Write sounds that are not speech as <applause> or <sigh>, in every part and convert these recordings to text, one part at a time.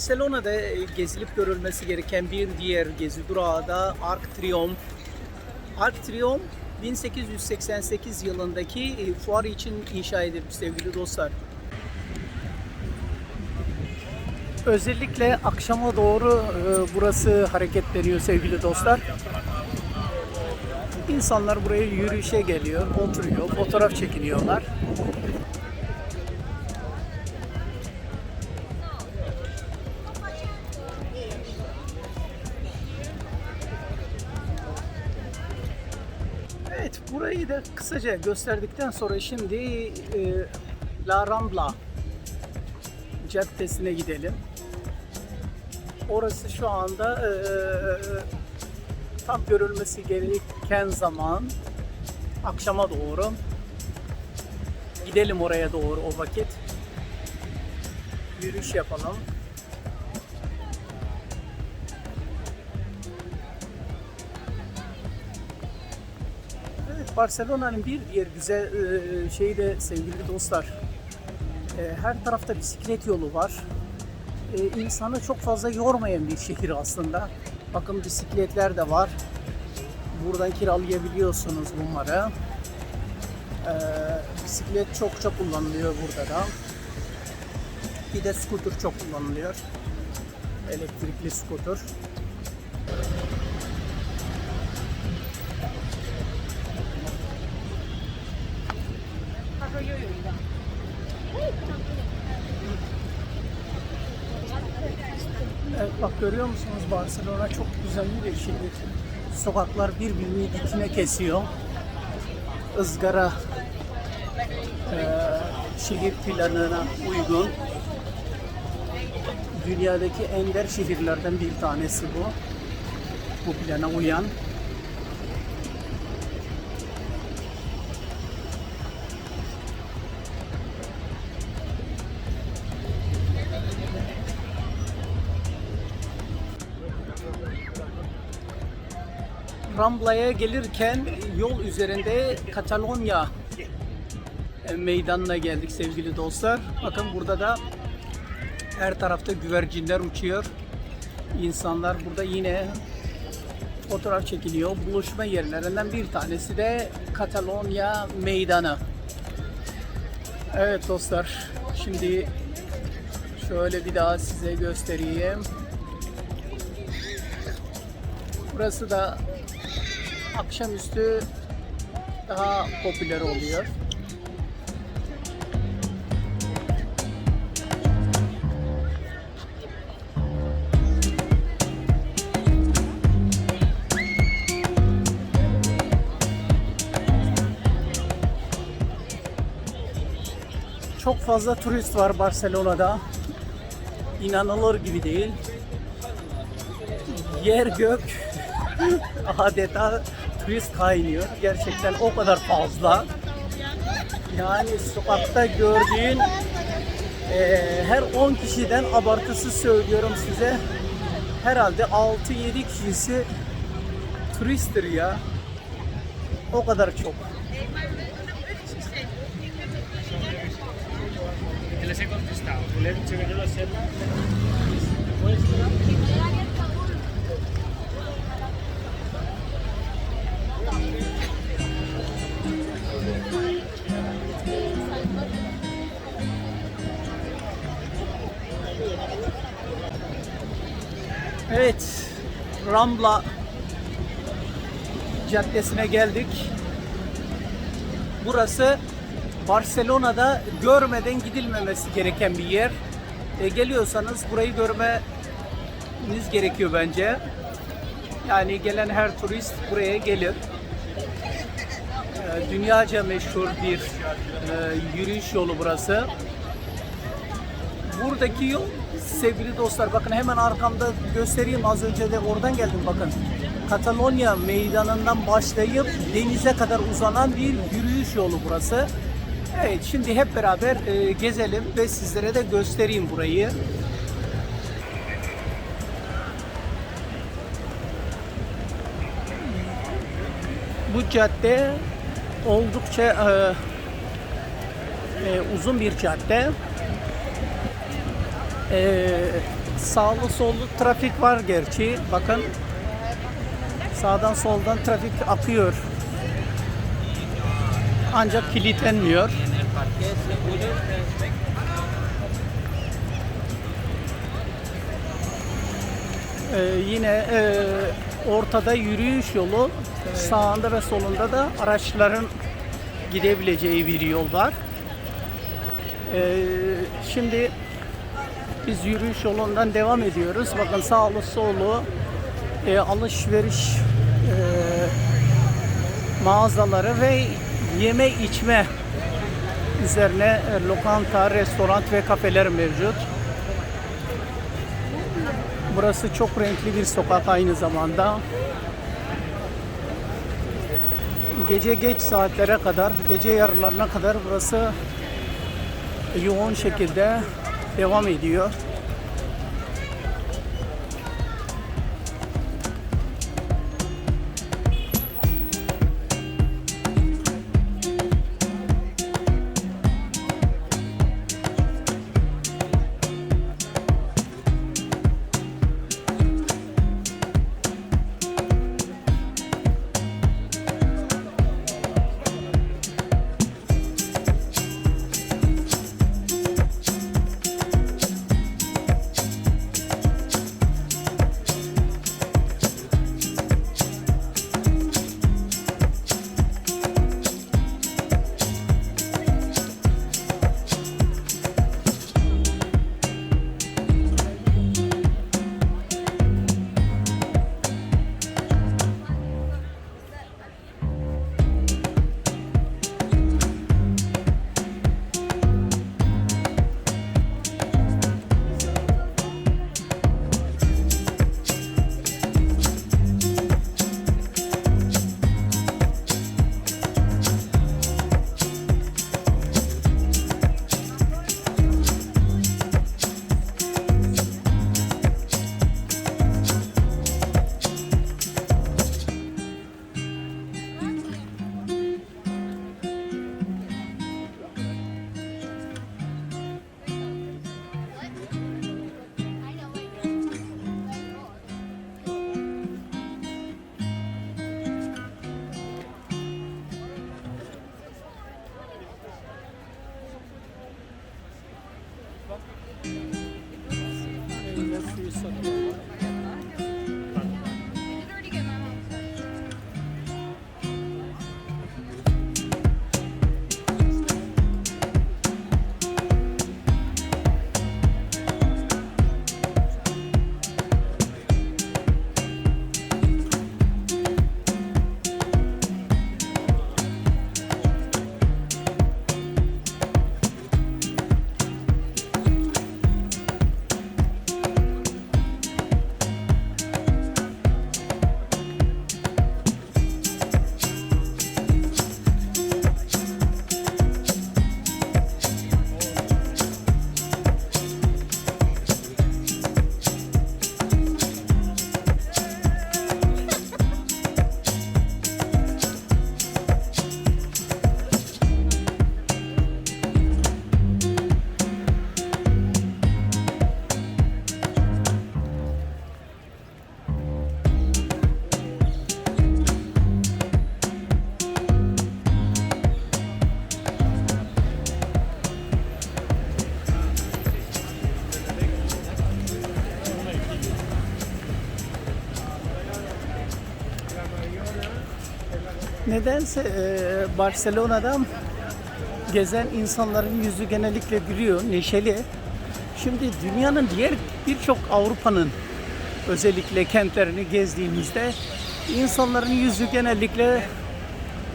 Barcelona'da e, gezilip görülmesi gereken bir diğer gezi durağı da Arc Triumph. Arc Triumph 1888 yılındaki e, fuar için inşa edilmiş sevgili dostlar. Özellikle akşama doğru e, burası hareketleniyor sevgili dostlar. İnsanlar buraya yürüyüşe geliyor, oturuyor, fotoğraf çekiniyorlar. Burayı da kısaca gösterdikten sonra şimdi e, La Rambla Caddesi'ne gidelim. Orası şu anda e, tam görülmesi gereken zaman akşama doğru. Gidelim oraya doğru o vakit. Yürüyüş yapalım. Barcelona'nın bir diğer güzel e, şeyi de sevgili dostlar. e, Her tarafta bisiklet yolu var. E, insanı çok fazla yormayan bir şehir aslında. Bakın bisikletler de var. Buradan kiralayabiliyorsunuz bunları. E, bisiklet çokça kullanılıyor burada da. Bir de scooter çok kullanılıyor. Elektrikli scooter. Barcelona çok güzel bir şehir. Sokaklar birbirini dikine kesiyor. Izgara eee, şehir planına uygun. Dünyadaki ender şehirlerden bir tanesi bu. Bu plana uyan. Rambla'ya gelirken yol üzerinde Katalonya e, meydanına geldik sevgili dostlar. Bakın burada da her tarafta güvercinler uçuyor. İnsanlar burada yine fotoğraf çekiliyor. Buluşma yerlerinden bir tanesi de Katalonya meydanı. Evet dostlar, şimdi şöyle bir daha size göstereyim. Burası da akşamüstü daha popüler oluyor. Çok fazla turist var Barcelona'da. İnanılır gibi değil. Yer gök <laughs> adeta turist kaynıyor. Gerçekten o kadar fazla. Yani sokakta gördüğün eee, her 10 kişiden abartısı söylüyorum size. Herhalde 6-7 kişisi turisttir ya. O kadar çok. Les he contestado. Evet, Rambla Caddesi'ne geldik. Burası Barcelona'da görmeden gidilmemesi gereken bir yer. E, geliyorsanız burayı görmeniz gerekiyor bence. Yani gelen her turist buraya gelir. E, dünyaca meşhur bir e, yürüyüş yolu burası. Buradaki yol sevgili dostlar bakın hemen arkamda göstereyim az önce de oradan geldim bakın. Katalonya meydanından başlayıp denize kadar uzanan bir yürüyüş yolu burası. Evet şimdi hep beraber e, gezelim ve sizlere de göstereyim burayı. Bu cadde oldukça e, e, uzun bir cadde. Ee, sağlı sollu trafik var gerçi. Bakın sağdan soldan trafik akıyor. Ancak kilitlenmiyor. Ee, yine e, ortada yürüyüş yolu, sağında ve solunda da araçların gidebileceği bir yol var. Ee, şimdi biz yürüyüş yolundan devam ediyoruz. Bakın sağlı solu e, alışveriş e, mağazaları ve yeme içme üzerine e, lokanta, restoran ve kafeler mevcut. Burası çok renkli bir sokak aynı zamanda. Gece geç saatlere kadar, gece yarılarına kadar burası yoğun şekilde 别慌，美迪哥。Nedense e, Barcelona'da gezen insanların yüzü genellikle gülüyor, neşeli. Şimdi dünyanın diğer birçok Avrupa'nın özellikle kentlerini gezdiğimizde insanların yüzü genellikle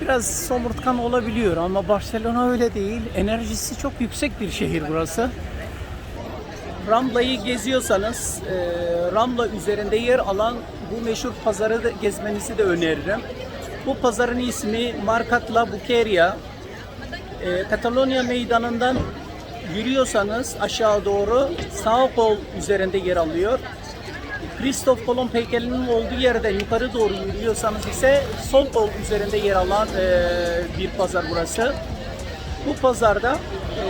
biraz somurtkan olabiliyor ama Barcelona öyle değil. Enerjisi çok yüksek bir şehir burası. Rambla'yı geziyorsanız e, Rambla üzerinde yer alan bu meşhur pazarı da gezmenizi de öneririm. Bu pazarın ismi Mercat la Buqueria. E, Katalonya meydanından yürüyorsanız aşağı doğru sağ kol üzerinde yer alıyor. Kristof Kolomb heykelinin olduğu yerden yukarı doğru yürüyorsanız ise sol kol üzerinde yer alan e, bir pazar burası. Bu pazarda e,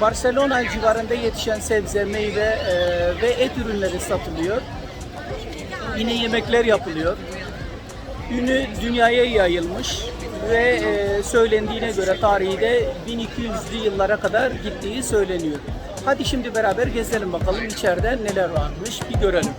Barcelona civarında yetişen sebze, meyve e, ve et ürünleri satılıyor. Yine yemekler yapılıyor. Ünü dünyaya yayılmış ve e, söylendiğine göre tarihi de 1200'lü yıllara kadar gittiği söyleniyor. Hadi şimdi beraber gezelim bakalım içeride neler varmış bir görelim.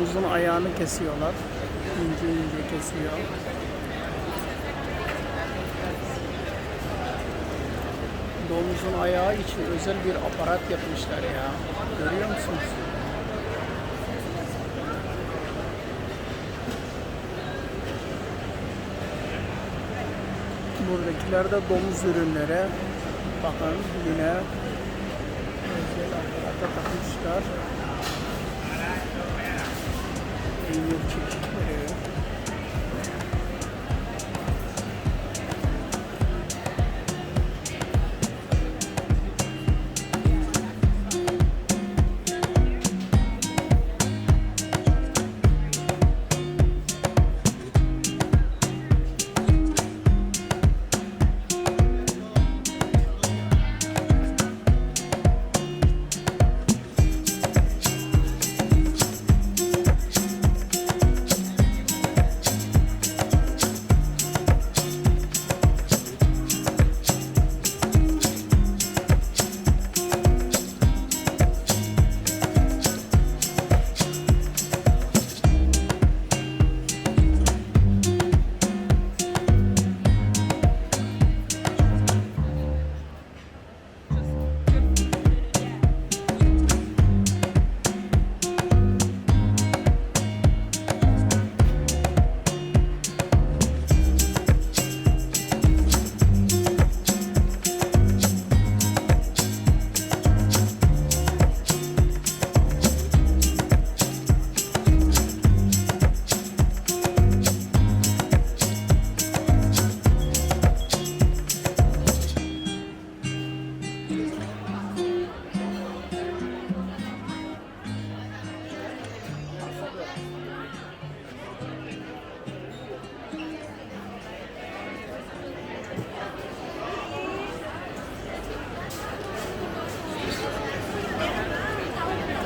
Domuzun ayağını kesiyorlar. İnce ince kesiyor. Domuzun ayağı için özel bir aparat yapmışlar ya. Görüyor musunuz? Buradakiler de domuz ürünleri. Bakın yine özel aparata takmışlar. Twitter.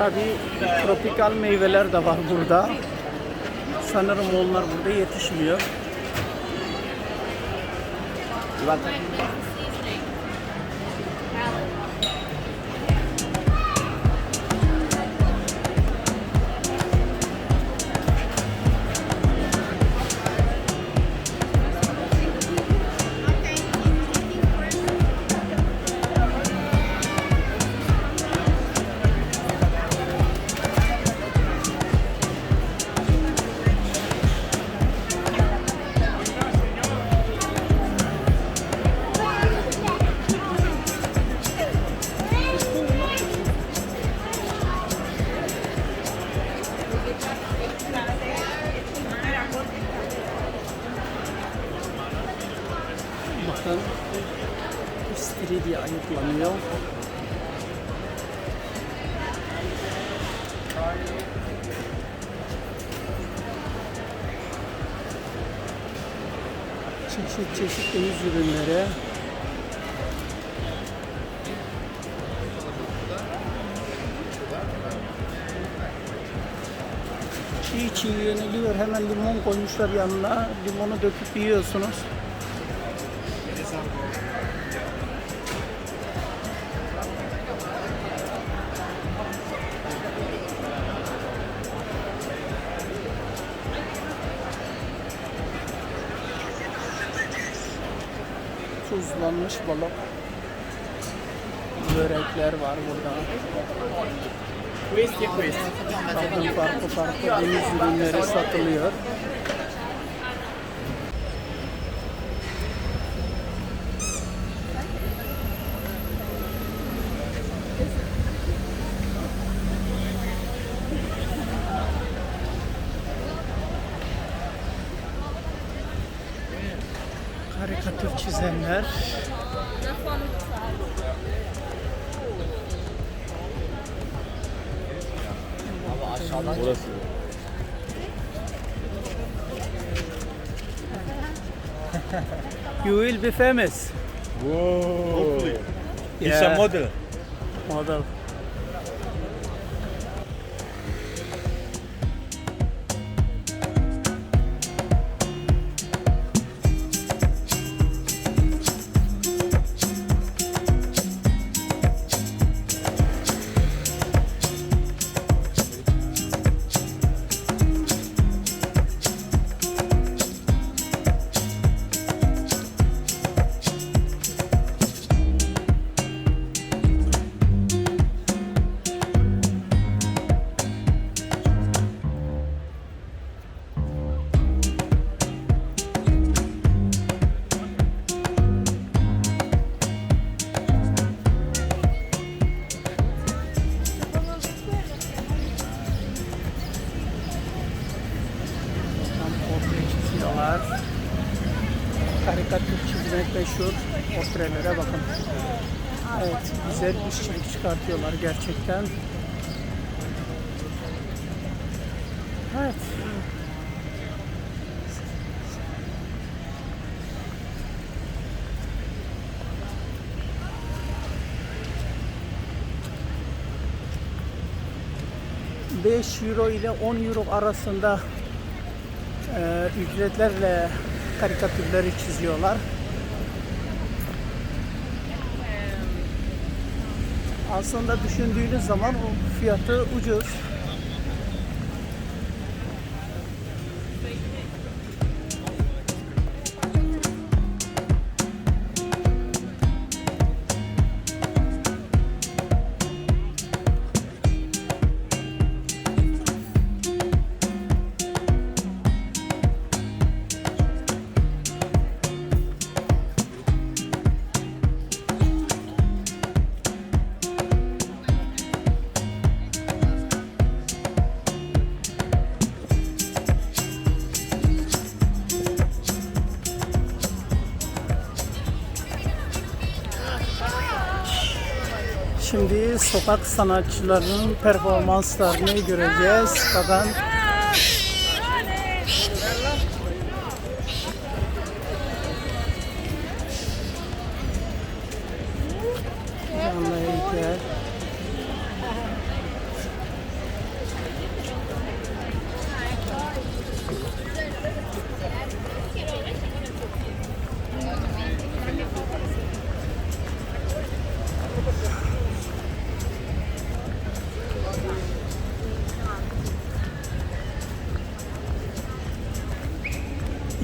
Tabii tropikal meyveler de var burada. Sanırım onlar burada yetişmiyor. Bakın Çeşit çeşit deniz ürünleri. Çiğ çiğ yeniliyor. Hemen limon koymuşlar yanına. Limonu döküp yiyorsunuz. Tuzlanmış balık. Börekler var burada. Bakın farklı farklı deniz ürünleri satılıyor. You will be famous. Whoa. It's Yeah. a model. Model. Çıkartıyorlar gerçekten. Evet. ...5 euro ile 10 euro arasında e, ücretlerle karikatürleri çiziyorlar. Aslında düşündüğünüz zaman o fiyatı ucuz. Sokak sanatçılarının performanslarını göreceğiz. Bakın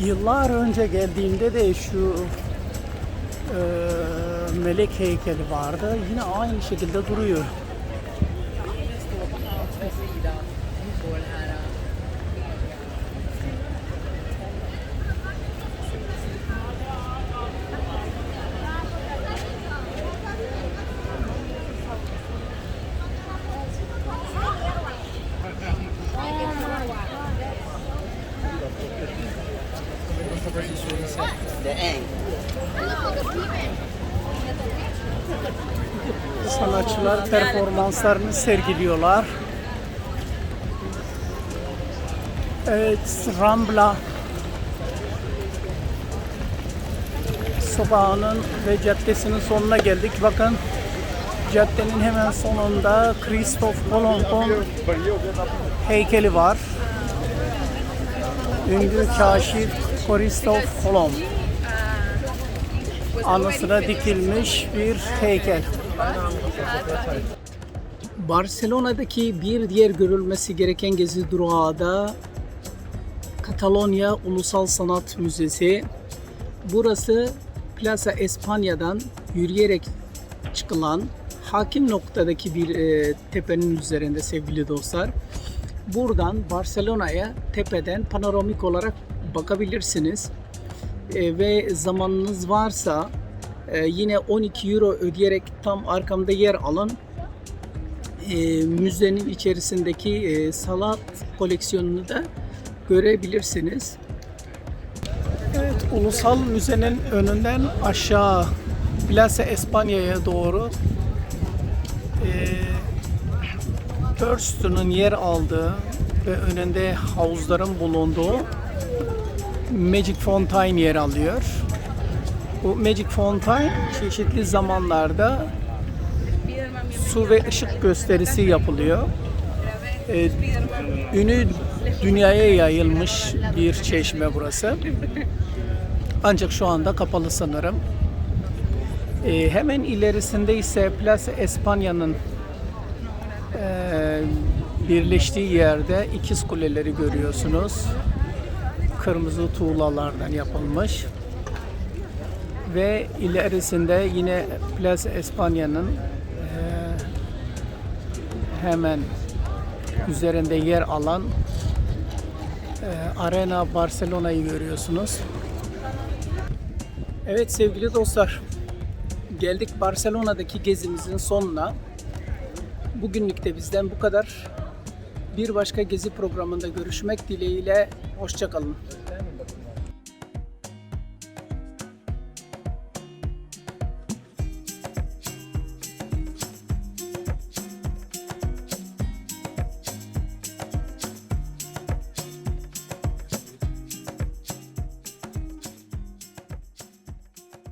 Yıllar önce geldiğimde de şu e, melek heykeli vardı. Yine aynı şekilde duruyor. Sanatçılar performanslarını sergiliyorlar. Evet, Rambla sokağının ve caddesinin sonuna geldik. Bakın caddenin hemen sonunda Christoph Kolomb'un heykeli var. Ünlü kaşif Christoph Kolomb anısına dikilmiş bir heykel. Barcelona'daki bir diğer görülmesi gereken gezi durağı da Katalonya Ulusal Sanat Müzesi. Burası Plaza Espanya'dan yürüyerek çıkılan hakim noktadaki bir e, tepenin üzerinde sevgili dostlar. Buradan Barcelona'ya tepeden panoramik olarak bakabilirsiniz. E, ve zamanınız varsa e, yine 12 euro ödeyerek tam arkamda yer alın. E, müzenin içerisindeki e, salat koleksiyonunu da görebilirsiniz. Evet, Ulusal Müze'nin önünden aşağı Plaza Espanya'ya doğru e, Thurston'un yer aldığı ve önünde havuzların bulunduğu Magic Fountain yer alıyor. Bu Magic Fountain çeşitli zamanlarda su ve ışık gösterisi yapılıyor. E, ünü dünyaya yayılmış bir çeşme burası. Ancak şu anda kapalı sanırım. E, hemen ilerisinde ise Plaza Espanya'nın e, birleştiği yerde ikiz kuleleri görüyorsunuz. Kırmızı tuğlalardan yapılmış. Ve ilerisinde yine Plaza Espanya'nın e, hemen üzerinde yer alan e, Arena Barcelona'yı görüyorsunuz. Evet sevgili dostlar, geldik Barcelona'daki gezimizin sonuna. Bugünlük de bizden bu kadar. Bir başka gezi programında görüşmek dileğiyle, hoşçakalın.